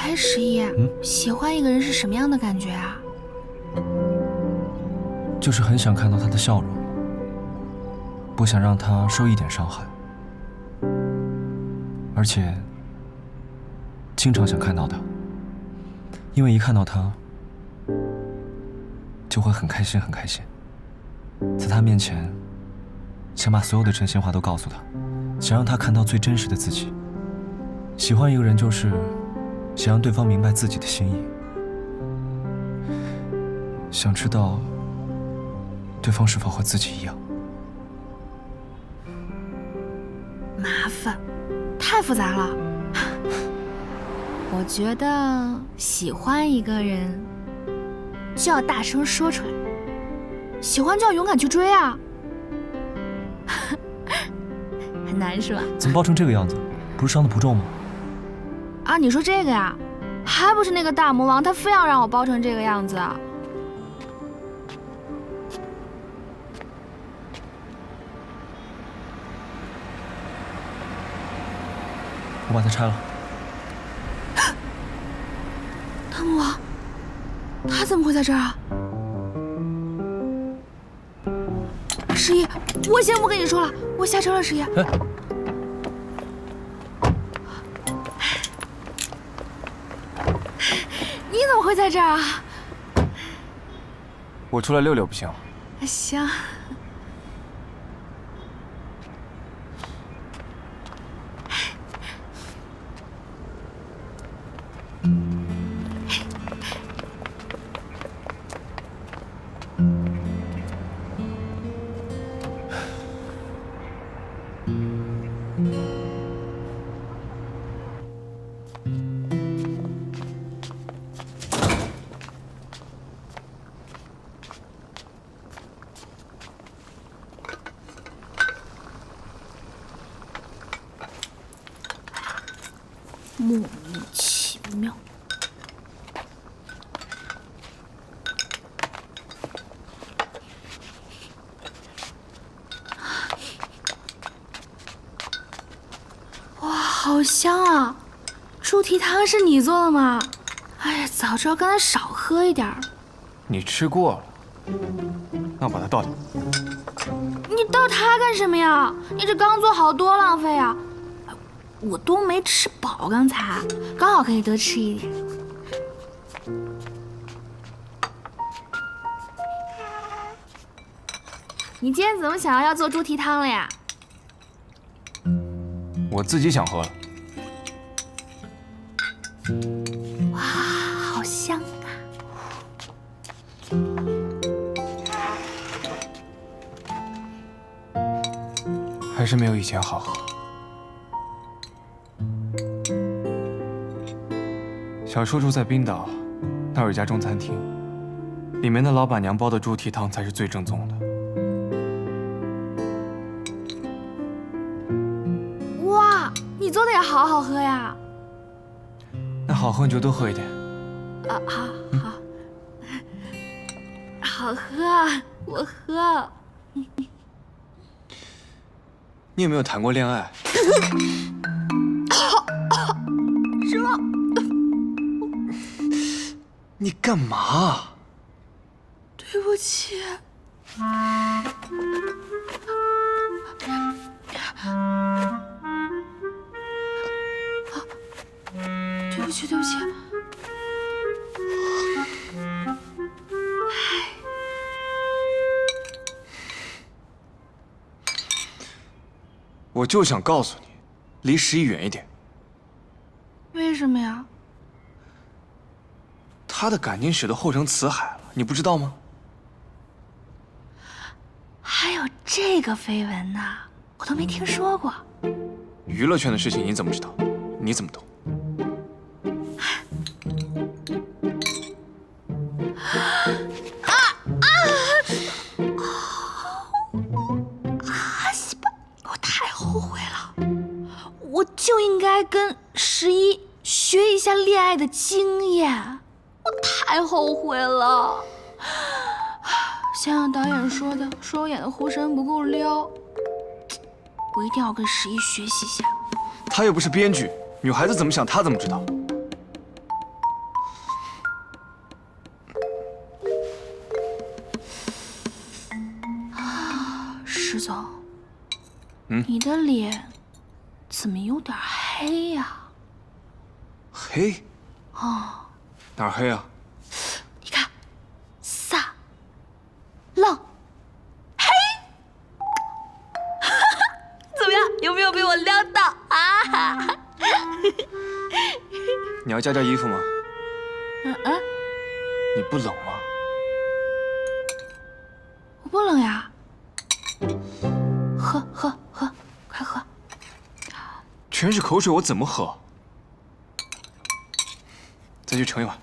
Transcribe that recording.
哎，十一，喜欢一个人是什么样的感觉啊？就是很想看到他的笑容，不想让他受一点伤害，而且经常想看到他，因为一看到他就会很开心，很开心。在他面前，想把所有的真心话都告诉他，想让他看到最真实的自己。喜欢一个人就是想让对方明白自己的心意，想知道对方是否和自己一样。麻烦，太复杂了。我觉得喜欢一个人就要大声说出来，喜欢就要勇敢去追啊。很难是吧？怎么包成这个样子？不是伤的不重吗？啊，你说这个呀，还不是那个大魔王，他非要让我包成这个样子。我把它拆了。大魔王，他怎么会在这儿啊？十一，我先不跟你说了，我下车了，十一。哎。会在这儿啊？我出来溜溜不行？行。莫名其妙。哇，好香啊！猪蹄汤是你做的吗？哎呀，早知道刚才少喝一点。你吃过了，那我把它倒掉。你倒它干什么呀？你这刚做好多浪费啊！我都没吃饱，刚才刚好可以多吃一点。你今天怎么想到要做猪蹄汤了呀？我自己想喝了。哇，好香啊！还是没有以前好喝。小时候住在冰岛，那有一家中餐厅，里面的老板娘煲的猪蹄汤才是最正宗的。哇，你做的也好好喝呀！那好喝你就多喝一点。啊，好，好，好喝，我喝。你有没有谈过恋爱？你干嘛？对不起。对不起，对不起。我就想告诉你，离十一远一点。为什么呀？他的感情史都厚成辞海了，你不知道吗？还有这个绯闻呢，我都没听说过。娱乐圈的事情你怎么知道？你怎么懂？啊啊！啊！西吧，我太后悔了，我就应该跟十一学一下恋爱的经验。太后悔了。想想导演说的，说我演的狐神不够撩。我一定要跟十一学习一下。他又不是编剧，女孩子怎么想他怎么知道。啊。石总。你的脸怎么有点黑呀？黑。哦。哪儿黑啊？你看，飒、浪、黑，怎么样？有没有被我撩到啊？你要加件衣服吗？嗯嗯，你不冷吗？我不冷呀。喝喝喝，快喝！全是口水，我怎么喝？再去盛一碗。